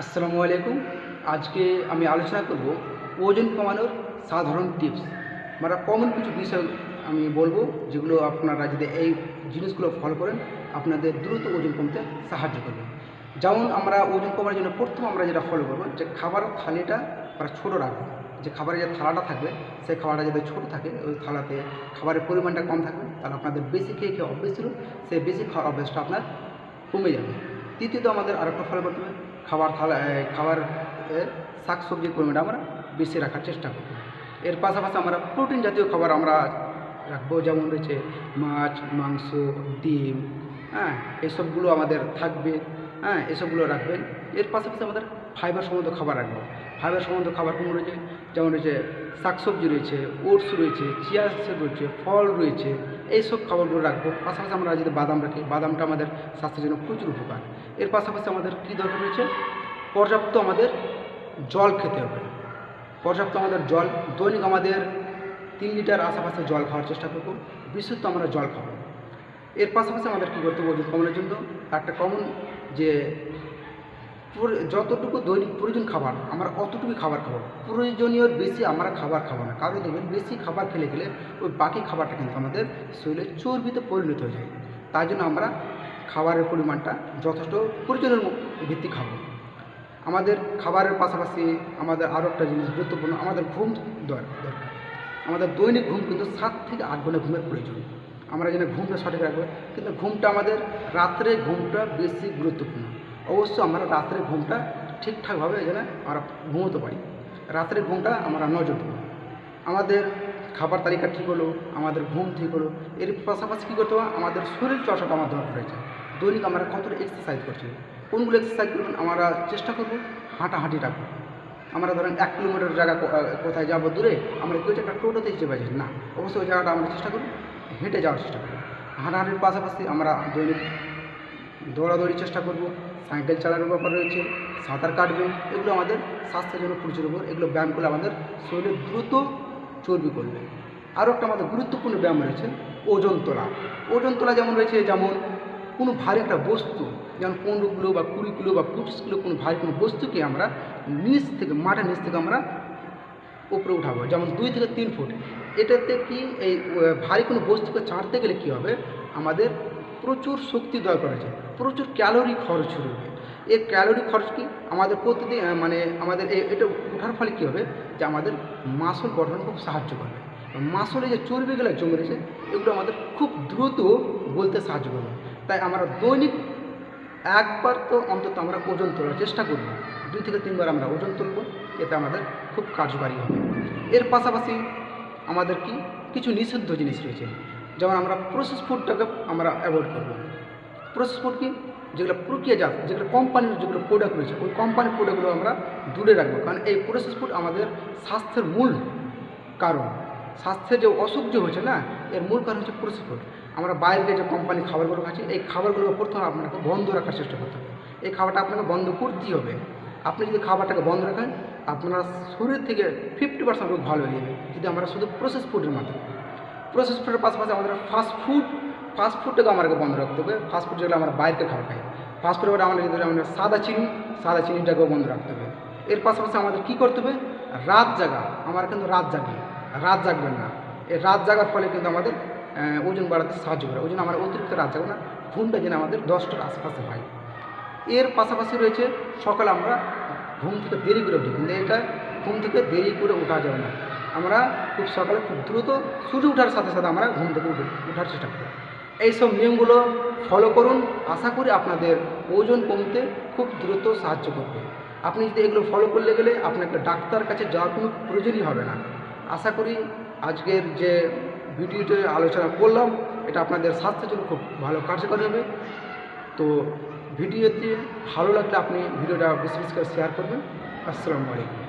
আসসালামু আলাইকুম। আজকে আমি আলোচনা করব ওজন কমানোর সাধারণ টিপস। মানে কমন কিছু বিষয় আমি বলব যেগুলো আপনারা যদি এই জিনিসগুলো ফলো করেন, আপনাদের দ্রুত ওজন কমতে সাহায্য করবে। যেমন আমরা ওজন কমানোর জন্য প্রথম আমরা যেটা ফলো করব, যে খাবার থালিটা আমরা ছোটো রাখব। যে খাবারের যে থালাটা থাকবে, সেই খাবারটা যদি ছোটো থাকে, ওই থালাতে খাবারের পরিমাণটা কম থাকবে, তাহলে আপনাদের বেশি খেয়ে খেয়ে অভ্যেস ছিল সেই বেশি খাওয়ার অভ্যেসটা আপনার কমে যাবে। তৃতীয়ত আমাদের আরেকটা ফলো করতে হবে খাবার থালা খাবার শাক সবজির পরিমাণটা আমরা বেশি রাখার চেষ্টা করব। এর পাশাপাশি আমরা প্রোটিন জাতীয় খাবার আমরা রাখব, যেমন রয়েছে মাছ, মাংস, ডিম হ্যাঁ এসবগুলো আমাদের থাকবে হ্যাঁ এসবগুলো রাখবেন। এর পাশাপাশি আমাদের ফাইবার সমৃদ্ধ খাবার রাখব। ফাইবার সমৃদ্ধ খাবার কোন রয়েছে? যেমন রয়েছে শাকসবজি রয়েছে, ওটস রয়েছে, চিয়া সিড রয়েছে, ফল রয়েছে, এইসব খাবারগুলো রাখব। পাশাপাশি আমরা যদি বাদাম রাখি, বাদামটা আমাদের স্বাস্থ্যের জন্য প্রচুর উপকার। এর পাশাপাশি আমাদের কী দরকার রয়েছে? পর্যাপ্ত আমাদের জল খেতে হবে। পর্যাপ্ত আমাদের জল, দৈনিক আমাদের তিন লিটার আশেপাশে জল খাওয়ার চেষ্টা করব, বিশুদ্ধ আমরা জল খাব। এর পাশাপাশি আমাদের কী করতে হবে? ওজন কমানোর জন্য একটা কমন যে যতটুকু দৈনিক প্রয়োজন খাবার, আমরা অতটুকু খাবার খাব। প্রয়োজনীয় বেশি আমরা খাবার খাব না। কারণ দেখবেন, বেশি খাবার খেলে গেলে ওই বাকি খাবারটা কিন্তু আমাদের শরীরে চর্বিতে পরিণত হয়ে যায়। তাই জন্য আমরা খাবারের পরিমাণটা যথেষ্ট প্রয়োজনের ভিত্তি খাব। আমাদের খাবারের পাশাপাশি আমাদের আরও একটা জিনিস গুরুত্বপূর্ণ, আমাদের ঘুম দর- দরকার। আমাদের দৈনিক ঘুম কিন্তু সাত থেকে আট ঘণ্টা ঘুমের প্রয়োজন। আমরা যেন ঘুমটা সঠিক রাখব, কিন্তু ঘুমটা আমাদের রাত্রে ঘুমটা বেশি গুরুত্বপূর্ণ। অবশ্য আমরা রাত্রে ঘুমটা ঠিকঠাকভাবে যেন আমরা ঘুমোতে পারি। রাত্রে ঘুমটা আমরা নজর দেবো আমাদের খাবার তালিকা ঠিক হলো, আমাদের ঘুম ঠিক হলো, এর পাশাপাশি কী করতে হবে? আমাদের শরীর চর্চাটা আমার দরকার রয়েছে দৈনিক আমরা কতটা এক্সারসাইজ করছি? কোনগুলো এক্সারসাইজ করবেন? আমরা চেষ্টা করব হাঁটাহাঁটি রাখব। আমরা ধরেন এক কিলোমিটার জায়গা কোথায় যাব দূরে, আমরা কেউ একটা টোটোতে চেপে যাই না। অবশ্যই ওই জায়গাটা আমরা চেষ্টা করি হেঁটে যাওয়ার চেষ্টা করব। হাঁটাহাঁটির পাশাপাশি আমরা দৈনিক দৌড়াদৌড়ির চেষ্টা করব। সাইকেল চালানোর ব্যাপার রয়েছে, সাঁতার কাটবে, এগুলো আমাদের স্বাস্থ্যের জন্য প্রচুর উপর, এগুলো ব্যায়াম করলে আমাদের শরীরে দ্রুত চর্বি করবে। আরও একটা আমাদের গুরুত্বপূর্ণ ব্যায়াম রয়েছে, ওজন তোলা। ওজন তোলা যেমন রয়েছে, যেমন কোনো ভারী একটা বস্তু, যেমন পনেরো কিলো বা কুড়ি কিলো বা পঁচিশ কিলো কোনো ভারী কোনো বস্তুকে আমরা নিচ থেকে, মাঠের নিচ থেকে আমরা উপরে উঠাবো, যেমন দুই থেকে তিন ফুট। এটাতে কি এই ভারী কোনো বস্তুকে চাঁড়তে গেলে কী হবে? আমাদের প্রচুর শক্তি দরকার আছে প্রচুর ক্যালোরি খরচ হবে। এই ক্যালোরি খরচ কি আমাদের প্রতিদিন মানে আমাদের এটা ওঠার ফলে কী হবে? যে আমাদের মাসল গঠন খুব সাহায্য করবে। মাসলে যে চর্বিগুলো জমে রয়েছে, এগুলো আমাদের খুব দ্রুত বলতে সাহায্য করবে। তাই আমরা দৈনিক একবার তো অন্তত আমরা ওজন তোলার চেষ্টা করব। দুই থেকে তিনবার আমরা ওজন তুলব, এতে আমাদের খুব কার্যকারী হবে। এর পাশাপাশি আমাদের কি? কিছু নিষিদ্ধ জিনিস রয়েছে। যেমন আমরা প্রসেস ফুডটাকে আমরা অ্যাভয়েড করব। প্রসেস ফুড কি? যেগুলো প্রক্রিয়াজাত যেগুলো কোম্পানির যেগুলো প্রোডাক্ট রয়েছে, ওই কোম্পানির প্রোডাক্টগুলো আমরা দূরে রাখব। কারণ এই প্রসেস ফুড আমাদের স্বাস্থ্যের মূল কারণ। স্বাস্থ্যের যে অসুখ যে হচ্ছে না, এর মূল কারণ হচ্ছে প্রসেস ফুড আমরা বাইরে যে কোম্পানির খাবারগুলো খাচ্ছি, এই খাবারগুলো প্রথমে আপনাকে বন্ধ রাখার চেষ্টা করতে হবে। এই খাবারটা আপনাকে বন্ধ করতেই হবে। আপনি যদি খাবারটাকে বন্ধ রাখেন, আপনার শরীর থেকে ফিফটি পার্সেন্ট রোগ ভালো হয়ে যাবে। যদি আমরা শুধু প্রসেস ফুডের মাধ্যমে প্রসেস ফুডের পাশাপাশি আমাদের ফাস্ট ফুড ফাস্ট ফুডটাকে আমাদেরকে বন্ধ রাখতে হবে। ফাস্ট ফুড যেগুলো আমরা বাইরে খাবার খাই। ফাস্ট ফুডের পরে আমাদের যদি আমরা সাদা চিনি, সাদা চিনিটাকেও বন্ধ রাখতে হবে। এর পাশাপাশি আমাদের কী করতে হবে? রাত জাগা। আমরা কিন্তু রাত জাগি। রাত জাগবেন না। এই রাত জাগার ফলে কিন্তু আমাদের ওজন বাড়াতে সাহায্য করে। ওই জন্য আমরা অতিরিক্ত রাত জাগবো না। ঘুমটা যেন আমাদের দশটার আশপাশে হয়। এর পাশাপাশি রয়েছে, সকালে আমরা ঘুম থেকে দেরি করে উঠি। কিন্তু এটা ঘুম থেকে দেরি করে ওঠা যাবে না। আমরা খুব সকালে খুব দ্রুত সূর্য ওঠার সাথে সাথে আমরা ঘুম থেকে উঠে ওঠার চেষ্টা করি। এইসব নিয়মগুলো ফলো করুন। আশা করি আপনাদের ওজন কমতে খুব দ্রুত সাহায্য করবে। আপনি যদি এগুলো ফলো করলে গেলে আপনাকে ডাক্তার কাছে যাওয়ার কোনো প্রয়োজনই হবে না। আশা করি আজকের যে ভিডিওতে আলোচনা করলাম, এটা আপনাদের স্বাস্থ্যের জন্য খুব ভালো কার্যকরী হবে। তো ভিডিওতে ভালো লাগলে আপনি ভিডিওটা বেশি বেশি করে শেয়ার করবেন। আসসালামু আলাইকুম।